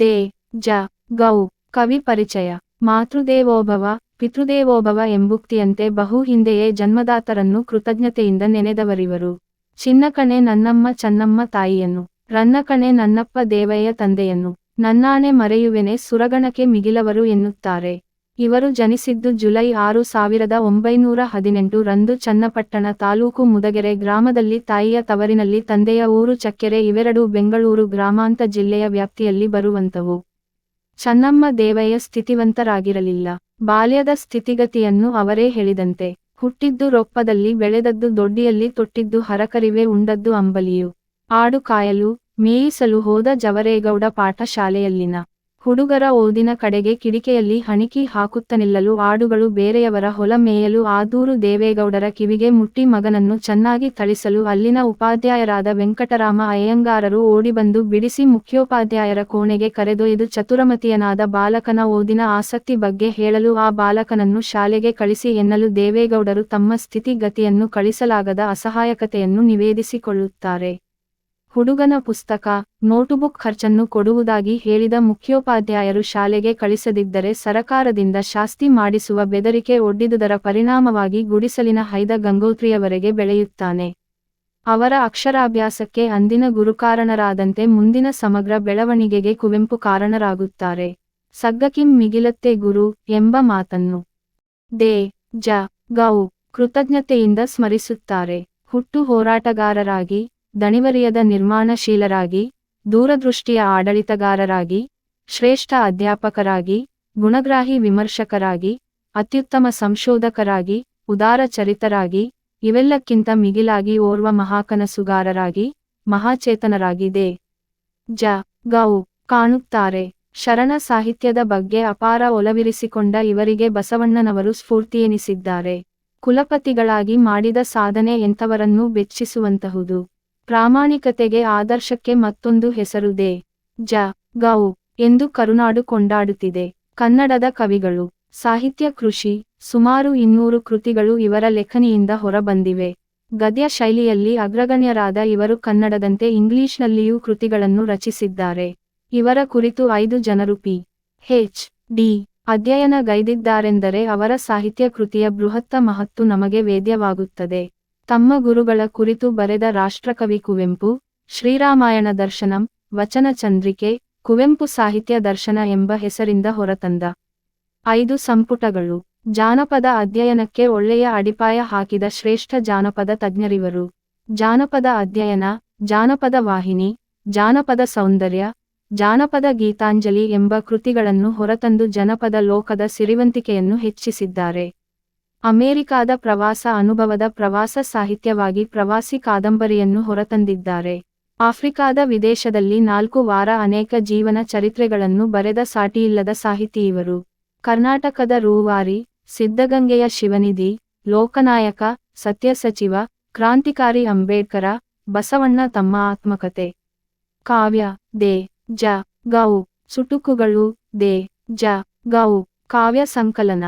They, ಜ, ಗೌ, ಕವಿ ಪರಿಚಯ. ಮಾತೃದೇವೋಭವ, ಪಿತೃದೇವೋಭವ ಎಂಬುಕ್ತಿಯಂತೆ ಬಹು ಹಿಂದೆಯೇ ಜನ್ಮದಾತರನ್ನು ಕೃತಜ್ಞತೆಯಿಂದ ನೆನೆದವರಿವರು. ಚಿನ್ನಕಣೆ ನನ್ನಮ್ಮ ಚನ್ನಮ್ಮ ತಾಯಿಯನ್ನು. ರನ್ನಕಣೆ ನನ್ನಪ್ಪ ದೇವಯ್ಯ ತಂದೆಯನ್ನು. ನನ್ನಾಣೆ ಮರೆಯುವೆನೆ ಸುರಗಣಕ್ಕೆ ಮಿಗಿಲವರು ಎನ್ನುತ್ತಾರೆ. ಇವರು ಜನಿಸಿದ್ದು ಜುಲೈ ಆರು ಸಾವಿರದ ಒಂಬೈನೂರ ಹದಿನೆಂಟು ರಂದು ಚನ್ನಪಟ್ಟಣ ತಾಲೂಕು ಮುದಗೆರೆ ಗ್ರಾಮದಲ್ಲಿ ತಾಯಿಯ ತವರಿನಲ್ಲಿ ತಂದೆಯ ಊರು ಚಕ್ಕೆರೆ ಇವೆರಡೂ ಬೆಂಗಳೂರು ಗ್ರಾಮಾಂತ ಜಿಲ್ಲೆಯ ವ್ಯಾಪ್ತಿಯಲ್ಲಿ ಬರುವಂತವು. ಚನ್ನಮ್ಮ ದೇವಯ್ಯ ಸ್ಥಿತಿವಂತರಾಗಿರಲಿಲ್ಲ. ಬಾಲ್ಯದ ಸ್ಥಿತಿಗತಿಯನ್ನು ಅವರೇ ಹೇಳಿದಂತೆ, ಹುಟ್ಟಿದ್ದು ರೊಪ್ಪದಲ್ಲಿ, ಬೆಳೆದದ್ದು ದೊಡ್ಡಿಯಲ್ಲಿ, ತೊಟ್ಟಿದ್ದು ಹರಕರಿವೆ, ಉಂಡದ್ದು ಅಂಬಲಿಯು. ಆಡು ಕಾಯಲು, ಮೇಯಿಸಲು ಹೋದ ಜವರೇಗೌಡ ಪಾಠ ಶಾಲೆಯಲ್ಲಿನ ಹುಡುಗರ ಓದಿನ ಕಡೆಗೆ ಕಿಡಿಕೆಯಲ್ಲಿ ಹಣಿಕಿ ಹಾಕುತ್ತ ನಿಲ್ಲಲು ಆಡುಗಳು ಬೇರೆಯವರ ಹೊಲ ಮೇಯಲು ಆದೂರು ದೇವೇಗೌಡರ ಕಿವಿಗೆ ಮುಟ್ಟಿ ಮಗನನ್ನು ಚೆನ್ನಾಗಿ ಥಳಿಸಲು ಅಲ್ಲಿನ ಉಪಾಧ್ಯಾಯರಾದ ವೆಂಕಟರಾಮ ಅಯ್ಯಂಗಾರರು ಓಡಿಬಂದು ಬಿಡಿಸಿ ಮುಖ್ಯೋಪಾಧ್ಯಾಯರ ಕೋಣೆಗೆ ಕರೆದೊಯ್ದು ಚತುರಮತಿಯನಾದ ಬಾಲಕನ ಓದಿನ ಆಸಕ್ತಿ ಬಗ್ಗೆ ಹೇಳಲು ಆ ಬಾಲಕನನ್ನು ಶಾಲೆಗೆ ಕಳಿಸಿ ಎನ್ನಲು ದೇವೇಗೌಡರು ತಮ್ಮ ಸ್ಥಿತಿಗತಿಯನ್ನು ಕಳಿಸಲಾಗದ ಅಸಹಾಯಕತೆಯನ್ನು ನಿವೇದಿಸಿಕೊಳ್ಳುತ್ತಾರೆ. ಹುಡುಗನ ಪುಸ್ತಕ, ನೋಟುಬುಕ್ ಖರ್ಚನ್ನು ಕೊಡುವುದಾಗಿ ಹೇಳಿದ ಮುಖ್ಯೋಪಾಧ್ಯಾಯರು ಶಾಲೆಗೆ ಕಳಿಸದಿದ್ದರೆ ಸರಕಾರದಿಂದ ಶಾಸ್ತಿ ಮಾಡಿಸುವ ಬೆದರಿಕೆ ಒಡ್ಡಿದುದರ ಪರಿಣಾಮವಾಗಿ ಗುಡಿಸಲಿನ ಹೈದ ಗಂಗೋತ್ರಿಯವರೆಗೆ ಬೆಳೆಯುತ್ತಾನೆ. ಅವರ ಅಕ್ಷರಾಭ್ಯಾಸಕ್ಕೆ ಅಂದಿನ ಗುರುಕಾರಣರಾದಂತೆ ಮುಂದಿನ ಸಮಗ್ರ ಬೆಳವಣಿಗೆಗೆ ಕುವೆಂಪು ಕಾರಣರಾಗುತ್ತಾರೆ. ಸಗ್ಗಕಿಂ ಮಿಗಿಲತ್ತೆ ಗುರು ಎಂಬ ಮಾತನ್ನು ದೇ ಜ ಗೌ ಕೃತಜ್ಞತೆಯಿಂದ ಸ್ಮರಿಸುತ್ತಾರೆ. ಹುಟ್ಟು ಹೋರಾಟಗಾರರಾಗಿ ದಣಿವರಿಯದ ನಿರ್ಮಾಣಶೀಲರಾಗಿ, ದೂರದೃಷ್ಟಿಯ ಆಡಳಿತಗಾರರಾಗಿ, ಶ್ರೇಷ್ಠ ಅಧ್ಯಾಪಕರಾಗಿ, ಗುಣಗ್ರಾಹಿ ವಿಮರ್ಶಕರಾಗಿ, ಅತ್ಯುತ್ತಮ ಸಂಶೋಧಕರಾಗಿ, ಉದಾರ ಚರಿತರಾಗಿ, ಇವೆಲ್ಲಕ್ಕಿಂತ ಮಿಗಿಲಾಗಿ ಓರ್ವ ಮಹಾಕನಸುಗಾರರಾಗಿ, ಮಹಾಚೇತನರಾಗಿದೆ. ಜ. ಗೌ. ಕಾಣುತ್ತಾರೆ. ಶರಣ ಸಾಹಿತ್ಯದ ಬಗ್ಗೆ ಅಪಾರ ಒಲವಿರಿಸಿಕೊಂಡ ಇವರಿಗೆ ಬಸವಣ್ಣನವರು ಸ್ಫೂರ್ತಿಯೆನಿಸಿದ್ದಾರೆ. ಕುಲಪತಿಗಳಾಗಿ ಮಾಡಿದ ಸಾಧನೆ ಎಂಥವರನ್ನೂ ಬೆಚ್ಚಿಸುವಂತಹುದು. ಪ್ರಾಮಾಣಿಕತೆಗೆ ಆದರ್ಶಕ್ಕೆ ಮತ್ತೊಂದು ಹೆಸರುದೆ ಜ. ಗೌ. ಎಂದು ಕರುನಾಡು ಕೊಂಡಾಡುತ್ತಿದೆ. ಕನ್ನಡದ ಕವಿಗಳು, ಸಾಹಿತ್ಯ ಕೃಷಿ, ಸುಮಾರು ಇನ್ನೂರು ಕೃತಿಗಳು ಇವರ ಲೇಖನಿಯಿಂದ ಹೊರಬಂದಿವೆ. ಗದ್ಯ ಶೈಲಿಯಲ್ಲಿ ಅಗ್ರಗಣ್ಯರಾದ ಇವರು ಕನ್ನಡದಂತೆ ಇಂಗ್ಲಿಷ್ನಲ್ಲಿಯೂ ಕೃತಿಗಳನ್ನು ರಚಿಸಿದ್ದಾರೆ. ಇವರ ಕುರಿತು ಐದು ಜನರು ಪಿ. H D. ಅಧ್ಯಯನಗೈದಿದ್ದಾರೆಂದರೆ ಅವರ ಸಾಹಿತ್ಯ ಕೃತಿಯ ಬೃಹತ್ತ ಮಹತ್ತು ನಮಗೆ ವೇದ್ಯವಾಗುತ್ತದೆ. ತಮ್ಮ ಗುರುಗಳ ಕುರಿತು ಬರೆದ ರಾಷ್ಟ್ರಕವಿ ಕುವೆಂಪು, ಶ್ರೀರಾಮಾಯಣ ದರ್ಶನಂ, ವಚನ ಚಂದ್ರಿಕೆ, ಕುವೆಂಪು ಸಾಹಿತ್ಯ ದರ್ಶನ ಎಂಬ ಹೆಸರಿಂದ ಹೊರತಂದ. ಐದು ಸಂಪುಟಗಳು. ಜಾನಪದ ಅಧ್ಯಯನಕ್ಕೆ ಒಳ್ಳೆಯ ಅಡಿಪಾಯ ಹಾಕಿದ ಶ್ರೇಷ್ಠ ಜಾನಪದ ತಜ್ಞರಿವರು. ಜಾನಪದ ಅಧ್ಯಯನ, ಜಾನಪದ ವಾಹಿನಿ, ಜಾನಪದ ಸೌಂದರ್ಯ, ಜಾನಪದ ಗೀತಾಂಜಲಿ ಎಂಬ ಕೃತಿಗಳನ್ನು ಹೊರತಂದು ಜನಪದ ಲೋಕದ ಸಿರಿವಂತಿಕೆಯನ್ನು ಹೆಚ್ಚಿಸಿದ್ದಾರೆ. ಅಮೆರಿಕಾದ ಪ್ರವಾಸ ಅನುಭವದ ಪ್ರವಾಸ ಸಾಹಿತ್ಯವಾಗಿ ಪ್ರವಾಸಿ ಕಾದಂಬರಿಯನ್ನು ಹೊರತಂದಿದ್ದಾರೆ. ಆಫ್ರಿಕಾದ ವಿದೇಶದಲ್ಲಿ ನಾಲ್ಕು ವಾರ ಅನೇಕ ಜೀವನ ಚರಿತ್ರೆಗಳನ್ನು ಬರೆದ ಸಾಟಿಯಿಲ್ಲದ ಸಾಹಿತಿ ಇವರು ಕರ್ನಾಟಕದ ರೂವಾರಿ, ಸಿದ್ಧಗಂಗೆಯ ಶಿವನಿಧಿ, ಲೋಕನಾಯಕ, ಸತ್ಯಸಚಿವ, ಕ್ರಾಂತಿಕಾರಿ ಅಂಬೇಡ್ಕರ, ಬಸವಣ್ಣ ತಮ್ಮ ಆತ್ಮಕತೆ ಕಾವ್ಯ, ದೇ, ಜ, ಗೌ, ಸುಟುಕುಗಳು, ದೇ, ಜ, ಗೌ, ಕಾವ್ಯ ಸಂಕಲನ.